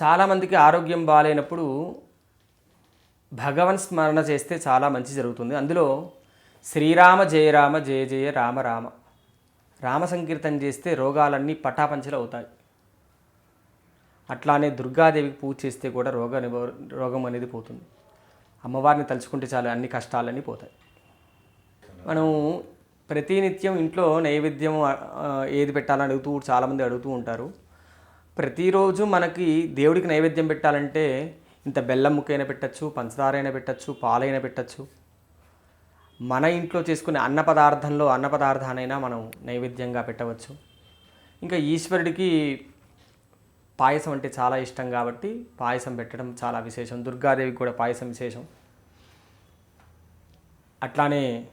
చాలామందికి ఆరోగ్యం బాగాలేనప్పుడు భగవన్ స్మరణ చేస్తే చాలా మంచి జరుగుతుంది. అందులో శ్రీరామ జయ రామ జయ జయ రామ రామ. రామ సంకీర్తన చేస్తే రోగాలన్నీ పటాపంచలు అవుతాయి. అట్లానే దుర్గాదేవికి పూజ చేస్తే కూడా రోగ రోగం అనేది పోతుంది. అమ్మవారిని తలుచుకుంటే చాలు అన్ని కష్టాలన్నీ పోతాయి. మనం ప్రతినిత్యం ఇంట్లో నైవేద్యం ఏది పెట్టాలని అడుగుతూ చాలామంది అడుగుతూ ఉంటారు. ప్రతిరోజు మనకి దేవుడికి నైవేద్యం పెట్టాలంటే ఇంత బెల్లం ముక్కైనా పెట్టచ్చు పంచదార అయినా పెట్టచ్చు పాలైనా పెట్టచ్చు. మన ఇంట్లో చేసుకునే అన్న పదార్థంలో అన్న పదార్థానైనా మనం నైవేద్యంగా పెట్టవచ్చు. ఇంకా ఈశ్వరుడికి పాయసం అంటే చాలా ఇష్టం కాబట్టి పాయసం పెట్టడం చాలా విశేషం. దుర్గాదేవికి కూడా పాయసం విశేషం. అట్లానే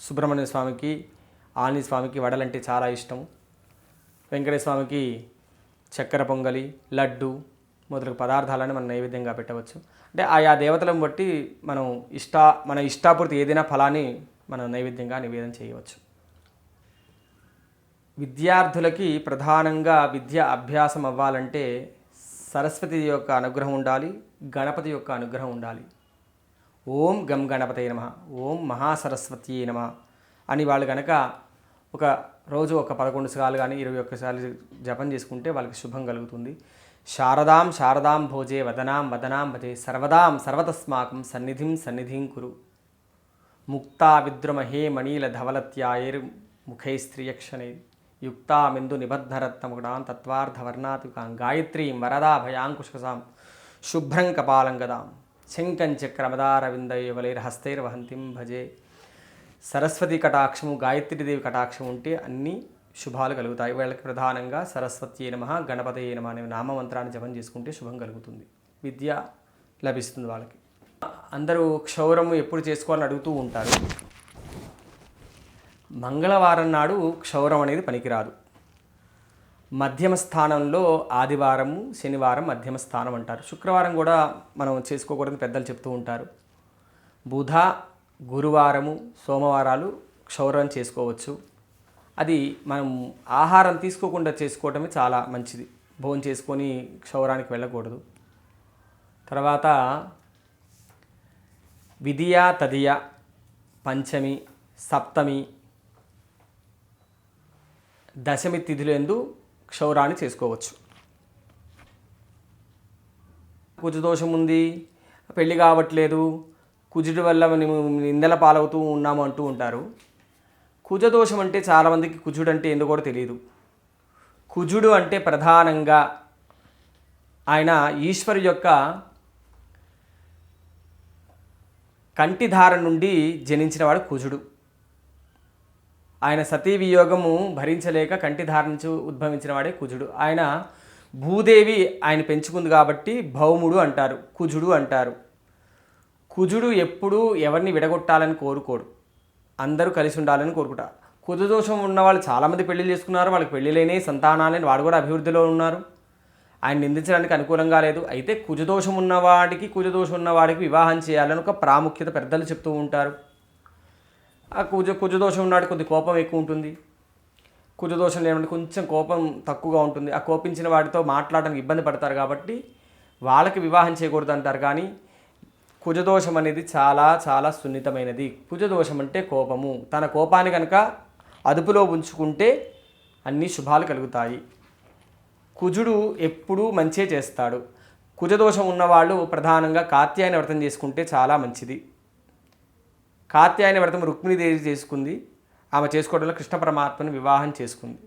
సుబ్రహ్మణ్య స్వామికి ఆంజనేయ స్వామికి వడలంటే చాలా ఇష్టం. వెంకటేశ్వర స్వామికి చక్కెర పొంగలి లడ్డు మొదలగు పదార్థాలను మనం నైవేద్యంగా పెట్టవచ్చు. అంటే ఆయా దేవతలను బట్టి మనం ఇష్ట మన ఇష్టాపూర్తి ఏదైనా ఫలాన్ని మనం నైవేద్యంగా నివేదన చేయవచ్చు. విద్యార్థులకి ప్రధానంగా విద్య అభ్యాసం అవ్వాలంటే సరస్వతి యొక్క అనుగ్రహం ఉండాలి గణపతి యొక్క అనుగ్రహం ఉండాలి. ఓం గం గణపతే నమ ఓం మహాసరస్వతి నమ అని వాళ్ళు కనుక ఒక రోజు ఒక పదకొండు సార్లు కానీ ఇరవై ఒక్కసార్లు జపం చేసుకుంటే వాళ్ళకి శుభం కలుగుతుంది. శారదాం శారదాం భోజే వదనాం వదనాం భజే సర్వదాం సర్వతస్మాకం సన్నిధిం సన్నిధిం కురు. ముక్తా విద్రుమహే మణీల ధవలత్యాయర్ ముఖై స్త్రియక్షణే. యుక్తామిందు నిబద్ధరత్నముడాం తత్వార్థవర్ణాతికాం గాయత్రీం వరదా భయాంకుశసాం శుభ్రం కపాలం గదాం శంకంచక్రమదారవిందయోవలైర్హస్తైర్వహంతిం భజే. సరస్వతి కటాక్షము గాయత్రీదేవి కటాక్షం ఉంటే అన్ని శుభాలు కలుగుతాయి. వీళ్ళకి ప్రధానంగా సరస్వతి నమ గణపతి నమ అనే నామమంత్రాన్ని జపం చేసుకుంటే శుభం కలుగుతుంది. విద్య లభిస్తుంది వాళ్ళకి. అందరూ క్షౌరము ఎప్పుడు చేసుకోవాలని అడుగుతూ ఉంటారు. మంగళవారం నాడు క్షౌరం అనేది పనికిరాదు. మధ్యమ స్థానంలో ఆదివారము శనివారం మధ్యమ స్థానం అంటారు. శుక్రవారం కూడా మనం చేసుకోకూడదని పెద్దలు చెప్తూ ఉంటారు. బుధ గురువారము సోమవారాలు క్షౌరం చేసుకోవచ్చు. అది మనం ఆహారం తీసుకోకుండా చేసుకోవటమే చాలా మంచిది. భోజనం చేసుకొని క్షౌరానికి వెళ్ళకూడదు. తర్వాత విధియ తదియ పంచమి సప్తమి దశమి తిథులందు క్షౌరాన్ని చేసుకోవచ్చు. కుజదోషం ఉంది పెళ్ళి కావట్లేదు కుజుడి వల్ల మేము నిందల పాలవుతూ ఉన్నాము అంటూ ఉంటారు. కుజదోషం అంటే చాలామందికి కుజుడు అంటే ఎందుకు కూడా తెలియదు. కుజుడు అంటే ప్రధానంగా ఆయన ఈశ్వరు యొక్క కంటిధార నుండి జనించినవాడు కుజుడు. ఆయన సతీ వియోగము భరించలేక కంటిధార నుంచి ఉద్భవించినవాడే కుజుడు. ఆయన భూదేవి ఆయన పెంచుకుంది కాబట్టి భౌముడు అంటారు కుజుడు అంటారు. కుజుడు ఎప్పుడూ ఎవరిని విడగొట్టాలని కోరుకోడు. అందరూ కలిసి ఉండాలని కోరుకుంటారు. కుజదోషం ఉన్న వాళ్ళు చాలామంది పెళ్ళి చేసుకున్నారు. వాళ్ళకి పెళ్ళిలేని సంతానాలని వాడు కూడా అభివృద్ధిలో ఉన్నారు. ఆయన నిందించడానికి అనుకూలంగా లేదు. అయితే కుజదోషం ఉన్నవాడికి కుజదోషం ఉన్నవాడికి వివాహం చేయాలని ఒక ప్రాముఖ్యత పెద్దలు చెప్తూ ఉంటారు. ఆ కుజ కుజదోషం ఉన్నాడు కొద్ది కోపం ఎక్కువ ఉంటుంది. కుజదోషం లేనివాడికి కొంచెం కోపం తక్కువగా ఉంటుంది. ఆ కోపించిన వాడితో మాట్లాడడానికి ఇబ్బంది పడతారు కాబట్టి వాళ్ళకి వివాహం చేయకూడదు అంటారు. కానీ కుజదోషం అనేది చాలా చాలా సున్నితమైనది. కుజదోషం అంటే కోపము. తన కోపాన్ని కనుక అదుపులో ఉంచుకుంటే అన్ని శుభాలు కలుగుతాయి. కుజుడు ఎప్పుడూ మంచే చేస్తాడు. కుజదోషం ఉన్నవాళ్ళు ప్రధానంగా కాత్యాయన వ్రతం చేసుకుంటే చాలా మంచిది. కాత్యాయన వ్రతం రుక్మిణీదేవి చేసుకుంది. ఆమె చేసుకోవడంలో కృష్ణ పరమాత్మను వివాహం చేసుకుంది.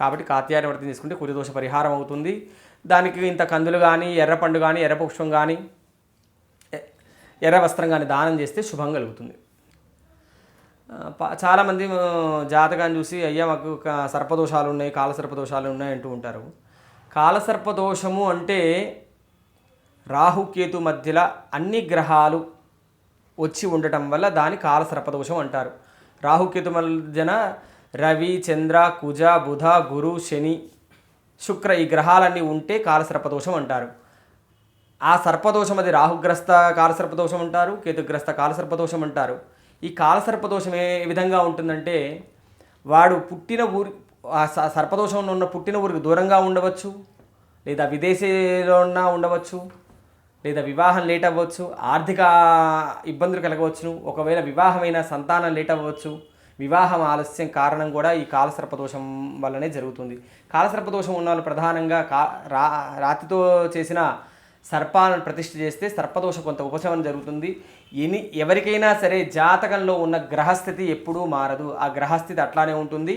కాబట్టి కాత్యాయన వ్రతం చేసుకుంటే కుజదోష పరిహారం అవుతుంది. దానికి ఇంత కందులు కానీ ఎర్ర పండు కానీ ఎర్ర పుష్పం కానీ ఎర్ర వస్త్రం కానీ దానం చేస్తే శుభం కలుగుతుంది. ప- చాలామంది జాతకాన్ని చూసి అయ్యా మాకు సర్పదోషాలు ఉన్నాయి కాల సర్పదోషాలు ఉన్నాయి అంటూ ఉంటారు. కాలసర్పదోషము అంటే రాహుకేతు మధ్యలో అన్ని గ్రహాలు వచ్చి ఉండటం వల్ల దాని కాలసర్పదోషం అంటారు. రాహుకేతు మధ్యన రవి చంద్ర కుజ బుధ గురు శని శుక్ర ఈ గ్రహాలన్నీ ఉంటే కాలసర్పదోషం అంటారు. ఆ సర్పదోషం అది రాహుగ్రస్త కాలసర్పదోషం అంటారు కేతుగ్రస్త కాలసర్పదోషం అంటారు. ఈ కాలసర్పదోషం ఏ విధంగా ఉంటుందంటే వాడు పుట్టిన ఊరి ఆ సర్పదోషంలో ఉన్న పుట్టిన ఊరికి దూరంగా ఉండవచ్చు లేదా విదేశీలో ఉన్న ఉండవచ్చు లేదా వివాహం లేట్ అవ్వచ్చు ఆర్థిక ఇబ్బందులు కలగవచ్చును ఒకవేళ వివాహమైన సంతానం లేట్ అవ్వచ్చు వివాహం ఆలస్యం కారణం కూడా ఈ కాలసర్పదోషం వల్లనే జరుగుతుంది. కాలసర్పదోషం ఉన్న వాళ్ళు ప్రధానంగా కా రా రాతితో చేసిన సర్పాలను ప్రతిష్ఠ చేస్తే సర్పదోషం కొంత ఉపశమనం జరుగుతుంది. ఎని ఎవరికైనా సరే జాతకంలో ఉన్న గ్రహస్థితి ఎప్పుడూ మారదు. ఆ గ్రహస్థితి అట్లానే ఉంటుంది.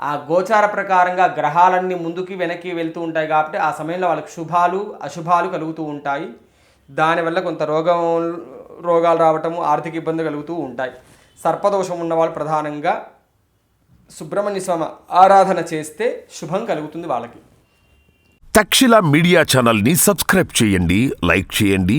ఆ గోచార ప్రకారంగా గ్రహాలన్నీ ముందుకి వెనక్కి వెళ్తూ ఉంటాయి కాబట్టి ఆ సమయంలో వాళ్ళకి శుభాలు అశుభాలు కలుగుతూ ఉంటాయి. దానివల్ల కొంత రోగం రోగాలు రావటము ఆర్థిక ఇబ్బందులు కలుగుతూ ఉంటాయి. సర్పదోషం ఉన్నవాళ్ళు ప్రధానంగా సుబ్రహ్మణ్య స్వామి ఆరాధన చేస్తే శుభం కలుగుతుంది వాళ్ళకి. తక్షిల మీడియా ఛానల్ని సబ్స్క్రైబ్ చేయండి లైక్ చేయండి